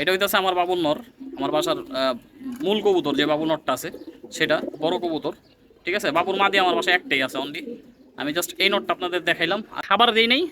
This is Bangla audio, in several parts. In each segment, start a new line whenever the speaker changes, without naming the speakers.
এটা হইতেছে আমার বাবুর নর। আমার বাসার মূল কবুতর, যে বাবুর নরটা আছে, সেটা বড় কবুতর। ঠিক আছে? বাবুর মা দিয়ে আমার বাসায় একটাই আছে অনলি আমি জাস্ট এই নটটা আপনাদের দেখাইলাম। খাবার দিই নেই।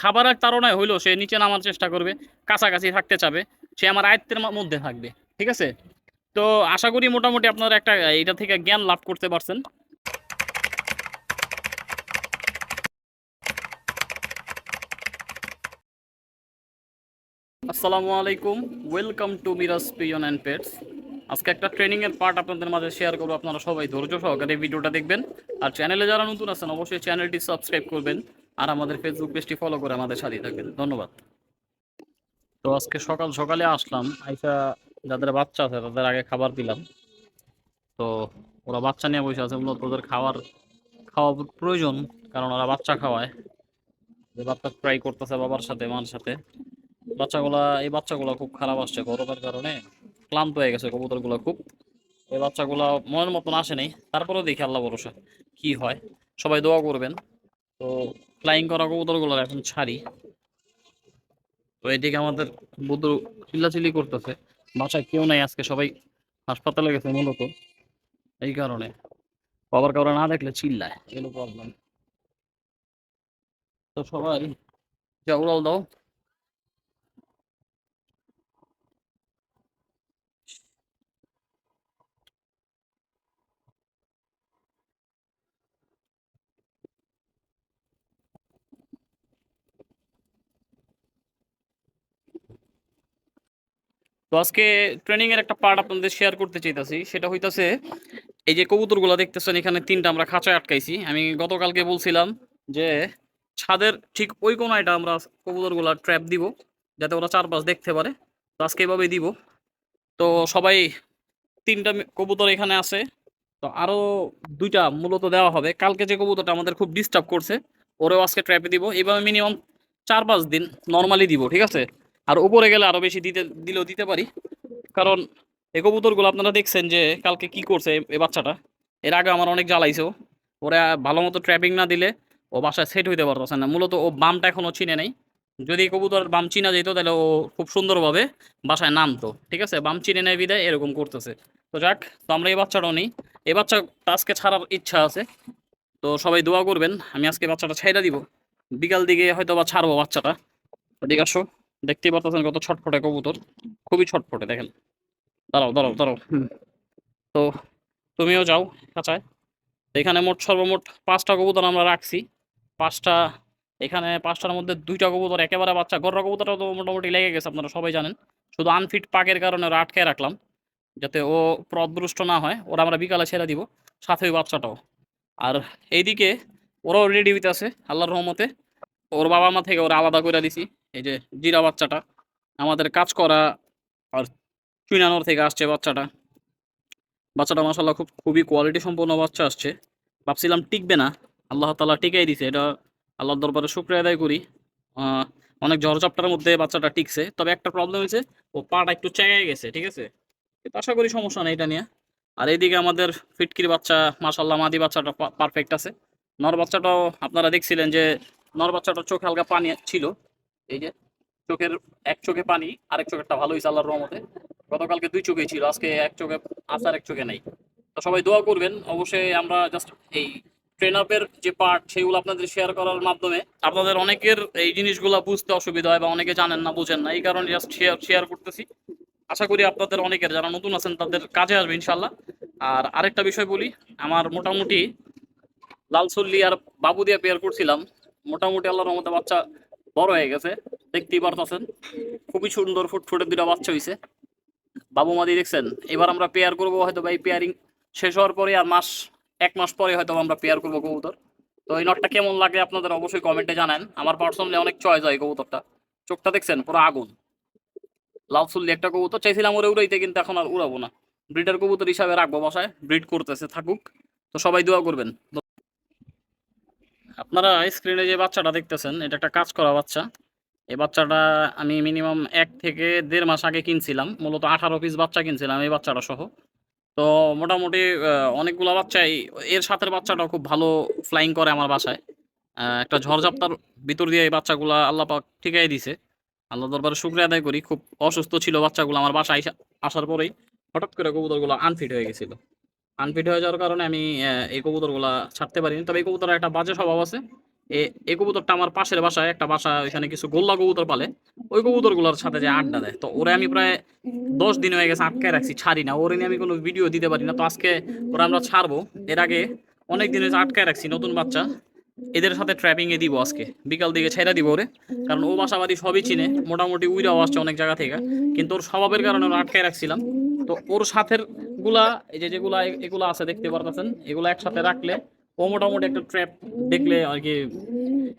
খাবারের তাড়নায় হইল, সে নিচে নামার চেষ্টা করবে, কাছাকাছি থাকতে চাবে। সে আমার আয়ত্তের মধ্যে থাকবে। ঠিক আছে? তো আশা করি মোটামুটি আপনারা একটা এটা থেকে জ্ঞান লাভ করতে পারছেন। আসসালামু আলাইকুম। Welcome to Miraj pigeon and pets আজকে একটা ট্রেনিং এর পার্ট আপনাদের মাঝে শেয়ার করব। আপনারা সবাই ধৈর্য সহকারে ভিডিওটা দেখবেন। আর চ্যানেলে যারা নতুন আছেন, অবশ্যই চ্যানেলটি সাবস্ক্রাইব করবেন। আর আমাদের ফেসবুক পেজটি ফলো করে আমাদের সাথে থাকবেন। ধন্যবাদ। তো আজকে সকাল সকালে আসলাম। আইসা যাদের বাচ্চা আছে, তাদের আগে খাবার দিলাম। তো ওরা বাচ্চা নিয়ে বসে আছে, মূলত ওদের খাবার খাওয়া প্রয়োজন, কারণ ওরা বাচ্চা খাওয়ায়। যে বাচ্চা ট্রাই করতেছে বাবার সাথে, মার সাথে। বাচ্চাগুলা, এই বাচ্চাগুলা খুব খারাপ আসছে গরমের কারণে। ক্লান্ত হয়ে গেছে কবুতরগুলো খুব। এই বাচ্চাগুলা মনের মতন আসে আসেনি তারপরেও দেখি আল্লাহ ভরসা। কি হয়? সবাই দোয়া করবেন। তো ফ্লাইং করা কবুতরগুলো এখন ছাড়ি। তো এদিকে আমাদের বুদ্ধ চিল্লাচিল্লি করতেছে। বাসায় কেউ নাই আজকে, সবাই হাসপাতালে গেছে মূলত। এই কারণে। বাবার কারণে না দেখলে চিল্লায় এগুলো প্রবলেম তো সবাই যা উড়াল দাও। তো আজকে ট্রেনিং এর একটা পার্ট আপনাদের শেয়ার করতে চাইতাছি। সেটা হইতাছে, এই যে কবুতরগুলো দেখতেছেন, এখানে তিনটা আমরা খাঁচায় আটকাইছি। আমি গতকালকে বলছিলাম যে ছাদের ঠিক ওই কোনায়টা আমরা কবুতরগুলো ট্র্যাপ দিব, যাতে ওরা চারপাশ দেখতে পারে। তো আজকে এভাবেই দিব। তো সবাই তিনটা কবুতর এখানে আছে। তো আরও দুইটা মূলত দেওয়া হবে। কালকে যে কবুতরটা আমাদের খুব ডিস্টার্ব করছে, ওরেও আজকে ট্র্যাপে দিব। এইভাবে মিনিমাম চার পাঁচ দিন নর্মালি দিব, ঠিক আছে? আর উপরে গেলে আরও বেশি দিতে, দিলেও দিতে পারি। কারণ এই কবুতরগুলো আপনারা দেখছেন যে কালকে কি করছে এই বাচ্চাটা। এর আগে আমার অনেক জ্বালাইছে ওরা ভালো মতো ট্র্যাপিং না দিলে ও বাসায় সেট হইতে পারতেছে না। মূলত ও বামটা এখনও চিনে নেই। যদি কবুতর বাম চিনা যেত, তাহলে ও খুব সুন্দরভাবে বাসায় নামতো। ঠিক আছে? বাম চিনে নেয় বিদায়, এরকম করতেছে। তো যাক, তো আমরা এই বাচ্চাটাও নিই। এই বাচ্চা আজকে ছাড়ার ইচ্ছা আছে। তো সবাই দোয়া করবেন, আমি আজকে বাচ্চাটা ছাইড়া দিব। বিকাল দিকে হয়তো বা ছাড়বো বাচ্চাটা। ওদিকে আসো। দেখতেই পারতেছেন কত ছটফটে কবুতর। খুবই ছটফটে দেখেন। দাঁড়াও দাঁড়াও দাঁড়াও। তো তুমিও যাও কাঁচায় এখানে মোট সর্বমোট পাঁচটা কবুতর আমরা রাখছি। পাঁচটা এখানে পাঁচটার মধ্যে দুইটা কবুতর একেবারে বাচ্চা। গররা কবুতরটা তো মোটামুটি লেগে গেছে আপনারা সবাই জানেন। শুধু আনফিট পাকের কারণে ওরা আটকে রাখলাম যাতে ও প্রদৃষ্ট না হয়। ওরা আমরা বিকালে ছেড়ে দিব সাথে ওই বাচ্চাটাও। আর এইদিকে ওরাও রেডি হইতে আছে আল্লাহর রহমতে। ওর বাবা মা থেকে ওরা আলাদা করে দিছি। এই যে জিরা বাচ্চাটা, আমাদের কাজ করা আর চুইনানোর থেকে আসছে বাচ্চাটা। বাচ্চাটা মাসাল্লাহ খুব, খুবই কোয়ালিটি সম্পন্ন বাচ্চা আসছে। ভাবছিলাম টিকবে না, আল্লাহ তালা টিকাই দিছে, এটা আল্লাহর দরবারে শুক্রিয়া আদায় করি। অনেক ঝড়ঝাপটার মধ্যে বাচ্চাটা টিকছে, তবে একটা প্রবলেম হয়েছে, ও পাটা একটু চেয়ে গেছে, ঠিক আছে? আশা করি সমস্যা নেই এটা নিয়ে। আর এইদিকে আমাদের ফিটকির বাচ্চা মাসাল্লাহ মাদি বাচ্চাটা পারফেক্ট আছে। নর বাচ্চাটাও আপনারা দেখছিলেন যে, নর বাচ্চাটার চোখে হালকা পানি ছিল এই যে চোখের এক চোখে পানি, আরেক চোখেরটা ভালো হয়েছে আল্লাহর রহমতে। গতকালকে দুই চোখেই ছিল, আজকে এক চোখে আছে আর এক চোখে নেই। তো সবাই দোয়া করবেন, অবশ্যই আমরা জাস্ট এই ট্রেন আপের যে পার্ট সেগুলো আপনাদের শেয়ার করার মাধ্যমে আপনাদের অনেকের এই জিনিসগুলো বুঝতে অসুবিধা হয় বা অনেকে জানেন না, বুঝেন না, এই কারণে জাস্ট শেয়ার শেয়ার করতেছি। আশা করি আপনাদের অনেকের যারা নতুন আছেন, তাদের কাজে আসবে ইনশাল্লাহ আর আরেকটা বিষয় বলি, আমার মোটামুটি লালসল্লি আর বাবু দিয়ে পেয়ার করছিলাম। মোটামুটি আল্লাহর রহমতে বাচ্চা বড় হয়ে গেছে, দেখতেই পারতেছেন। খুবই সুন্দর ফুটফুটে দুটা বাচ্চা হয়েছে বাবু মাদি, দেখছেন? এবার আমরা পেয়ার করব হয়তো বা এই পেয়ারিং শেষ হওয়ার পরে আর মাস, এক মাস পরে হয়তো আমরা পেয়ার করব কবুতর। তো এই নটটা কেমন লাগে আপনাদের অবশ্যই কমেন্টে জানান। আমার পার্সোনালি অনেক চয়েস হয় কবুতরটা। চোখটা দেখছেন? পুরো আগুন। লাল সুল্লি একটা কবুতর। চাইছিলাম ওরে উড়াইতে, কিন্তু এখন আর উড়াবো না। ব্রিডার কবুতর হিসাবে রাখব বাসায়। ব্রিড করতেছে, থাকুক। তো সবাই দোয়া করবেন। আপনারা স্ক্রিনে যে বাচ্চাটা দেখতেছেন, এটা একটা কাজ করা বাচ্চা। এই বাচ্চাটা আমি মিনিমাম এক থেকে দেড় মাস আগে কিনছিলাম, মূলত আঠারো পিস বাচ্চা কিনছিলাম এই বাচ্চাটা সহ। তো মোটামুটি অনেকগুলো বাচ্চাই, এর সাথের বাচ্চাটাও খুব ভালো ফ্লাইং করে আমার বাসায়। একটা ঝড়ঝাপটার ভিতর দিয়ে এই বাচ্চাগুলা আল্লাহ পাক ঠিকাই দিছে। আল্লাহ দরবারে শুক্রিয়া আদায় করি, খুব অসুস্থ ছিল বাচ্চাগুলো আমার বাসায় আসার পরেই। হঠাৎ করে কবুতরগুলো আনফিট হয়ে গেছিল। আনফিট হয়ে যাওয়ার কারণে আমি এই কবুতরগুলো ছাড়তে পারিনি। তবে এই কবুতরের একটা বাজে স্বভাব আছে। এই কবুতরটা আমার পাশের বাসায়, একটা বাসা, ওইখানে কিছু গোল্লা কবুতর পালে। ওই কবুতরগুলোর সাথে যে আড্ডা দেয়। তো ওরে আমি প্রায় দশ দিন হয়ে গেছে আটকায় রাখছি, ছাড়ি না। ওরে আমি কোনো ভিডিও দিতে পারি না। তো আজকে ওরা আমরা ছাড়বো। এর আগে অনেক দিন হয়েছে আটকায় রাখছি নতুন বাচ্চা। এদের সাথে ট্র্যাপিংয়ে দিব আজকে। বিকাল দিকে ছেড়ে দিব ওরে। কারণ ও বাসা বাড়ি সবই চিনে। মোটামুটি উইরাও আসছে অনেক জায়গা থেকে। কিন্তু ওর স্বভাবের কারণে ওরা আটকায় রাখছিলাম। তো ওর সাথের গুলা, এই যে যেগুলা, এগুলো আছে দেখতে পারতেছেন, এগুলা একসাথে রাখলে ও মোটামুটি একটা ট্র্যাপ দেখলে আর কি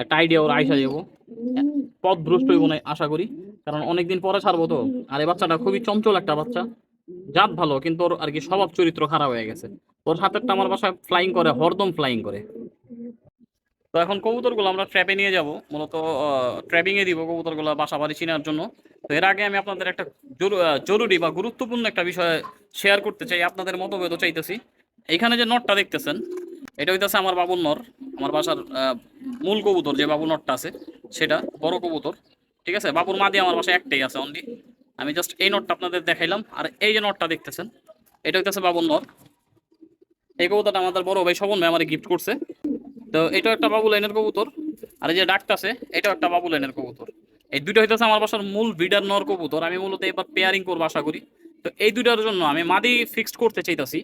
একটা আইডিয়া ওর আইসা যাব পথ ভ্রষ্ট হইব না, আশা করি। কারণ অনেকদিন পরে ছাড়বো তো। আর এই বাচ্চাটা খুবই চঞ্চল একটা বাচ্চা। জাত ভালো, কিন্তু ওর আর কি স্বভাব চরিত্র খারাপ হয়ে গেছে। ওর হাতেরটা আমার বাসায় ফ্লাইং করে, হরদম ফ্লাইং করে। তো এখন কবুতরগুলো আমরা ট্র্যাপে নিয়ে যাব। মূলত ট্র্যাপিং এ দিব কবুতরগুলো বাসা বাড়ি চিনার জন্য। তো এর আগে আমি আপনাদের একটা জরু- জরুরি বা গুরুত্বপূর্ণ একটা বিষয় শেয়ার করতে চাই, আপনাদের মতভেদ চাইতেছি। এইখানে যে নটটা দেখতেছেন, এটা হইতেছে আমার বাবুর নর। আমার বাসার মূল কবুতর যে বাবুর নটটা আছে, সেটা বড় কবুতর। ঠিক আছে? বাবুর মা দিয়ে আমার বাসায় একটাই আছে অনলি আমি জাস্ট এই নটটা আপনাদের দেখাইলাম। আর এই যে নটটা দেখতেছেন, এটা হইতেছে বাবুর নর। এই কবুতরটা আমাদের বড় ভাই স্বপন ভাই আমার গিফট করছে। তো এটা একটা বাবু লাইনের কবুতর। আর এই যে ডাকটাছে এটাও একটা বাবু লাইনের কবুতর। এই দুইটা হইতেছে আমার বাসার মূল বিডার নর কবুতর। আমি মূলত এবার পেয়ারিং করব আশা করি। তো এই দুইটার জন্য আমি মাদি ফিক্সড করতে চাইতাছি।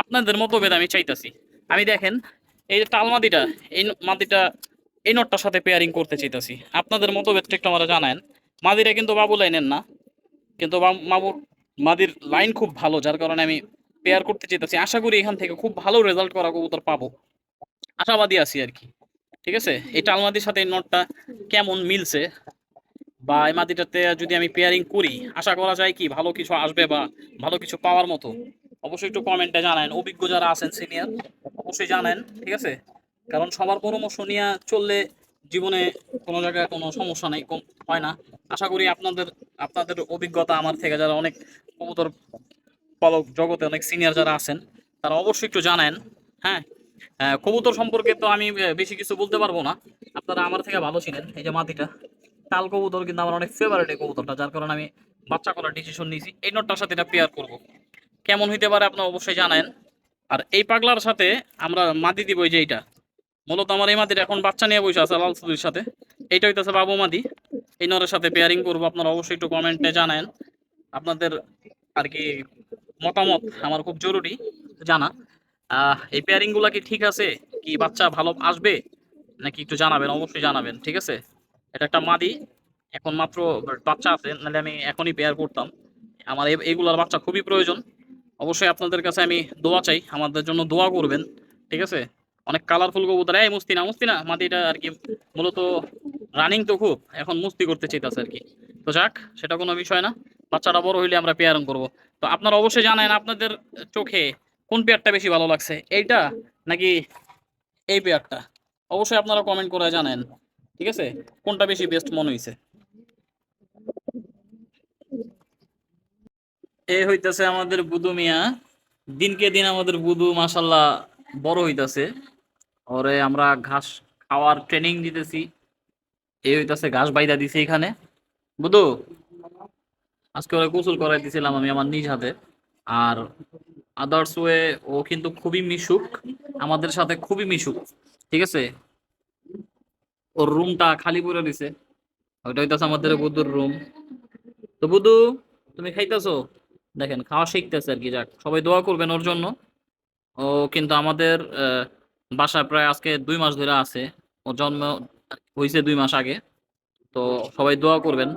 আপনাদের মতো ভেদ আমি চাইতাছি। আমি দেখেন, এই যে টাল মাদিটা, এই মাদিটা, এই নটটার সাথে পেয়ারিং করতে চাইতাছি। আপনাদের মতো ভেদটা একটু আমরা জানান মাদিরা কিন্তু বাবু লাইনের না। কিন্তু মাবুর মাদির লাইন খুব ভালো, যার কারণে আমি পেয়ার করতে চাইতেছি। আশা করি এখান থেকে খুব ভালো রেজাল্ট করা কবুতর পাবো। আশাবাদী আছি আর কি। ঠিক আছে? এই টালমাদির সাথে এই নটটা কেমন মিলছে? বা এই মাদিটাতে যদি আমি পেয়ারিং করি, আশা করা যায় কি ভালো কিছু আসবে বা ভালো কিছু পাওয়ার মতো? অবশ্যই একটু কমেন্টে জানান। অভিজ্ঞ যারা আছেন সিনিয়র অবশ্যই জানেন। ঠিক আছে? কারণ সবার পরামর্শ নিয়ে চললে জীবনে কোনো জায়গায় কোনো সমস্যা নেই, কম হয় না। আশা করি আপনাদের আপনাদের অভিজ্ঞতা আমার থেকে যারা অনেক কবুতর পালক জগতে অনেক সিনিয়র যারা আছেন, তারা অবশ্যই একটু জানেন। হ্যাঁ? কবুতর সম্পর্কে তো আমি বেশি কিছু বলতে পারব না। আপনারা আমার থেকে ভালো ছিলেন, এই যে মাটিটা। তাল কবুতর কিন্তু আমার অনেক ফেভারিট এই কবুতরটা, যার কারণে আমি বাচ্চা করার ডিসিশন নিয়েছি। এই নটটার সাথে এটা পেয়ার করব। কেমন হইতে পারে আপনারা অবশ্যই জানেন। আর এই পাগলার সাথে আমরা মাদি দিব যে এইটা। মূলত আমার এই মাদির এখন বাচ্চা নিয়ে বসে আছে, লাল সুদির সাথে। এইটা হইতেছে বাবু মাদি। এই নরের সাথে পেয়ারিং করব, আপনারা অবশ্যই একটু কমেন্টে জানেন আপনাদের আর কি মতামত আমার খুব জরুরি, জানা। এই পেয়ারিংগুলা কি ঠিক আছে? কি বাচ্চা ভালো আসবে? নাকি একটু জানাবেন, অবশ্যই জানাবেন, ঠিক আছে? এটা একটা মাদি, এখন মাত্র বাচ্চা আছে, নাহলে আমি এখনই পেয়ার করতাম। আমার এই- এইগুলার বাচ্চা খুবই প্রয়োজন। অবশ্যই আপনাদের কাছে আমি দোয়া চাই, আমাদের জন্য দোয়া করবেন, ঠিক আছে? অনেক কালারফুল কবুতর। এই মুস্তি না মুস্তি না মাদিটা আর কি মূলত রানিং তো খুব, এখন মুস্তি করতে চাইতেছে আর কি। তো যাক, সেটা কোনো বিষয় না, বাচ্চাটা বড় হইলে আমরা পেয়ারিং করব। তো আপনারা অবশ্যই জানেন আপনাদের চোখে কোন পেয়ারটা বেশি ভালো লাগছে? এইটা নাকি এই পেয়ারটা অবশ্যই আপনারা কমেন্ট করে জানেন, ঠিক আছে? কোনটা বেশি বেস্ট মনে হইছে? এই হইতেছে আমাদের বুদু মিয়া। দিনকে দিন আমাদের বুদু মাসাল্লাহ বড় হইতাছে। ওরে আমরা ঘাস খাওয়ার ট্রেনিং দিতেছি। এই হইতাছে ঘাস বাইদা দিছি এখানে। বুদু, আজকে ওরা গোসল করাই দিছিলাম আমি আমার নিজ হাতে। আর আদার্স ওয়ে ও কিন্তু খুবই মিশুক, আমাদের সাথে খুবই মিশুক, ঠিক আছে? ওর রুমটা খালি করে দিছে, ওইটা হইতাছে আমাদের বুদ্ধুর রুম তো বুধু তুমি খাইতেছো? দেখেন, খাওয়া শিখতেছে আর কি, যাক, সবাই দোয়া করবেন ওর জন্য। ও কিন্তু আমাদের বাসায় প্রায় আজকে দুই মাস ধরে আছে। ওর জন্ম হয়েছে দুই মাস আগে। তো সবাই দোয়া করবেন,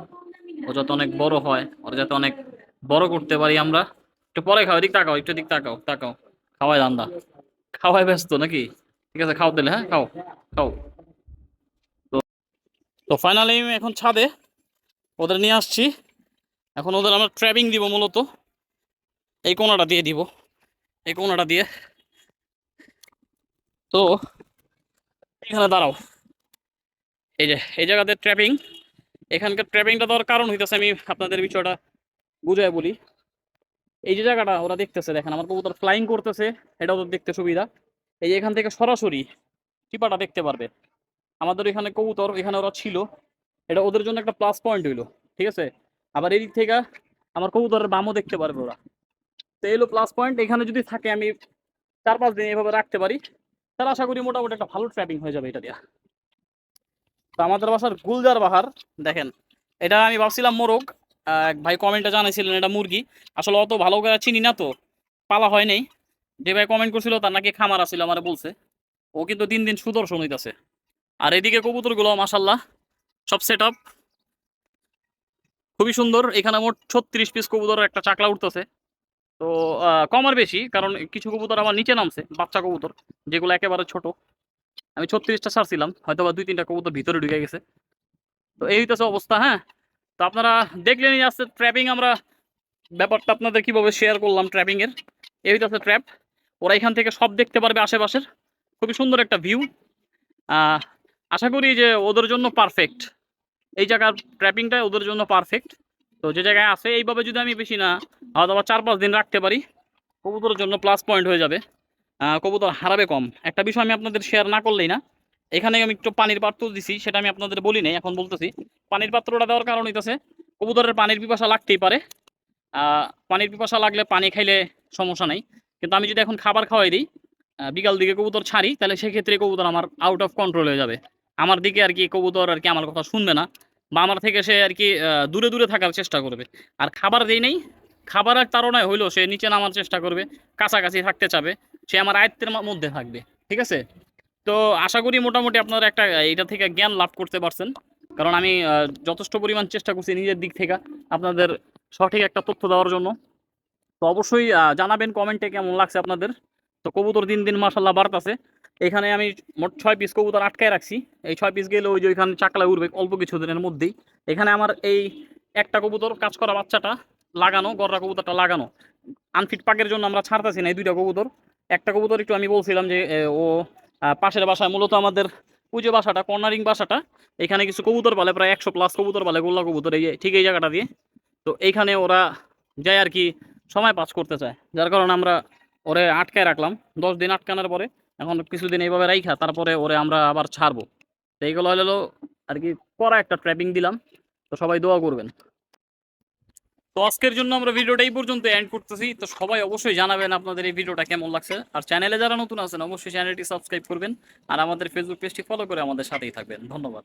ও যাতে অনেক বড় হয়, ওর যাতে অনেক বড় করতে পারি আমরা। একটু পরে খাও, এদিক তাকাও, একটু দিক তাকাও তাকাও। খাওয়াই দান্দা খাওয়াই ব্যস্ত নাকি? ঠিক আছে, খাও দিলে হ্যাঁ? খাও খাও। তো তো ফাইনালি এখন ছাদে। ওদের নিয়ে আসছি। এখন ওদের আমরা ট্র্যাপিং দিব মূলত। এই কোনাটা দিয়ে দিব। এই কোনাটা দিয়ে। তো, এখানে দাঁড়াও। এই যে, এই জায়গাতে ট্র্যাপিং এখানকার ট্র্যাপিংটা দেওয়ার কারণ হইতেছে আমি আপনাদের বিষয়টা বুঝাই বলি। এই যে জায়গাটা ওরা দেখতেছে, দেখেন, আমার কবুতর ফ্লাইং করতেছে এটা ওদের দেখতে সুবিধা। এই যে এখান থেকে সরাসরি টিপাটা দেখতে পারবে। আমাদের এখানে কবুতর, এখানে ওরা ছিল। এটা ওদের জন্য একটা প্লাস পয়েন্ট হইল, ঠিক আছে? আবার এদিক থেকে আমার কবুতরের বামও দেখতে পারবে ওরা। তো এই হলো প্লাস পয়েন্ট এখানে যদি থাকে আমি চার পাঁচ দিন এভাবে রাখতে পারি। তাহলে আশা করি মোটামুটি একটা ভালো ট্র্যাপিং হয়ে যাবে এটা দিয়া। তো আমাদের বাসার গুলজার বাহার, দেখেন, এটা আমি ভাবছিলাম মোরগ এক ভাই কমেন্টে জানাইছিলেন এটা মুরগি। আসলে অত ভালো করে চিনি না তো পালা হয় নাই। যে ভাই কমেন্ট করছিল তার নাকি খামার আছিল আমার বলছে। ও কিন্তু দিন দিন সুদর্শন হইতাছে। আর এদিকে কবুতরগুলো মাসাল্লাহ সব সেট আপ খুবই সুন্দর এখানে মোট ছত্রিশ পিস কবুতর একটা চাকলা উঠতেছে। তো আহ, কম আর বেশি কারণ কিছু কবুতর আমার নিচে নামছে বাচ্চা কবুতর যেগুলো একেবারে ছোট। আমি ছত্রিশটা ছাড়ছিলাম হয়তো বা দুই তিনটা কবুতর ভিতরে ঢুকে গেছে। তো এই হইতেছে অবস্থা হ্যাঁ? তো আপনারা দেখলেনই আজকে ট্র্যাপিং আমরা ব্যাপারটা আপনাদের কীভাবে শেয়ার করলাম ট্র্যাপিং এর। এই হইতেছে ট্র্যাপ ওরা এখান থেকে সব দেখতে পারবে আশেপাশের। খুবই সুন্দর একটা ভিউ আশা করি যে ওদের জন্য পারফেক্ট এই জায়গার ট্র্যাপিংটা ওদের জন্য পারফেক্ট তো যে জায়গায় আছে, এইভাবে যদি আমি বেশি না হয়তো বা চার পাঁচ দিন রাখতে পারি, কবুতরের জন্য প্লাস পয়েন্ট হয়ে যাবে। কবুতর হারাবে কম। একটা বিষয় আমি আপনাদের শেয়ার না করলেই না। এখানে আমি একটু পানির পাত্র দিছি, সেটা আমি আপনাদের বলি নাই, এখন বলতেছি। পানির পাত্রটা দেওয়ার কারণ হইতেছে, কবুতরের পানির পিপাসা লাগতেই পারে। পানির পিপাসা লাগলে পানি খাইলে সমস্যা নাই। কিন্তু আমি যদি এখন খাবার খাওয়াই দিই বিকাল দিকে কবুতর ছাড়ি, তাহলে সেক্ষেত্রে কবুতর আমার আউট অফ কন্ট্রোল হয়ে যাবে। আমার দিকে আর কি কবুতর আর কি আমার কথা শুনবে না, বা আমার থেকে সে আর কি দূরে দূরে থাকার চেষ্টা করবে। আর খাবার দেই নেই, খাবারের তাড়নায় হইলেও সে নিচে নামার চেষ্টা করবে, কাছাকাছি থাকতে চাবে, সে আমার আয়ত্তের মধ্যে থাকবে, ঠিক আছে? তো আশা করি মোটামুটি আপনারা একটা এটা থেকে জ্ঞান লাভ করতে পারছেন। কারণ আমি যথেষ্ট পরিমাণ চেষ্টা করছি নিজের দিক থেকে আপনাদের সঠিক একটা তথ্য দেওয়ার জন্য। তো অবশ্যই জানাবেন কমেন্টে কেমন লাগছে আপনাদের। তো কবুতর দিন দিন মাসাল্লাহ বাড়তাছে। এখানে আমি মোট ছয় পিস কবুতর আটকায় রাখছি। এই ছয় পিস গেলে ওই যে ওইখানে চাকলা উঠবে অল্প কিছু দিনের মধ্যেই। এখানে আমার এই একটা কবুতর, কাজ করা বাচ্চাটা লাগানো, গররা কবুতরটা লাগানো। আনফিট পাকের জন্য আমরা ছাড়তেছি না এই দুইটা কবুতর। একটা কবুতর একটু আমি বলছিলাম যে ও পাশের বাসায় মূলত আমাদের পুজো বাসাটা, কর্নারিং বাসাটা, এখানে কিছু কবুতর পালে, প্রায় একশো প্লাস কবুতর পালে, গোল্লা কবুতর, এই ঠিক এই জায়গাটা দিয়ে। তো এইখানে ওরা যায় আর কি সময় পাস করতে চায়। যার কারণে আমরা ওরে আটকায় রাখলাম। দশ দিন আটকানোর পরে এখন কিছুদিন এইভাবে রাইখা, তারপরে ওরে আমরা আবার ছাড়বো। তো এইগুলো হলো আর কি করা একটা ট্র্যাপিং দিলাম। তো সবাই দোয়া করবেন। তো আজকের জন্য আমরা ভিডিওটা এই পর্যন্ত এন্ড করতেছি। তো সবাই অবশ্যই জানাবেন আপনাদের এই ভিডিওটা কেমন লাগছে। আর চ্যানেলে যারা নতুন আছেন, অবশ্যই চ্যানেলটি সাবস্ক্রাইব করবেন। আর আমাদের ফেসবুক পেজটি ফলো করে আমাদের সাথেই থাকবেন। ধন্যবাদ।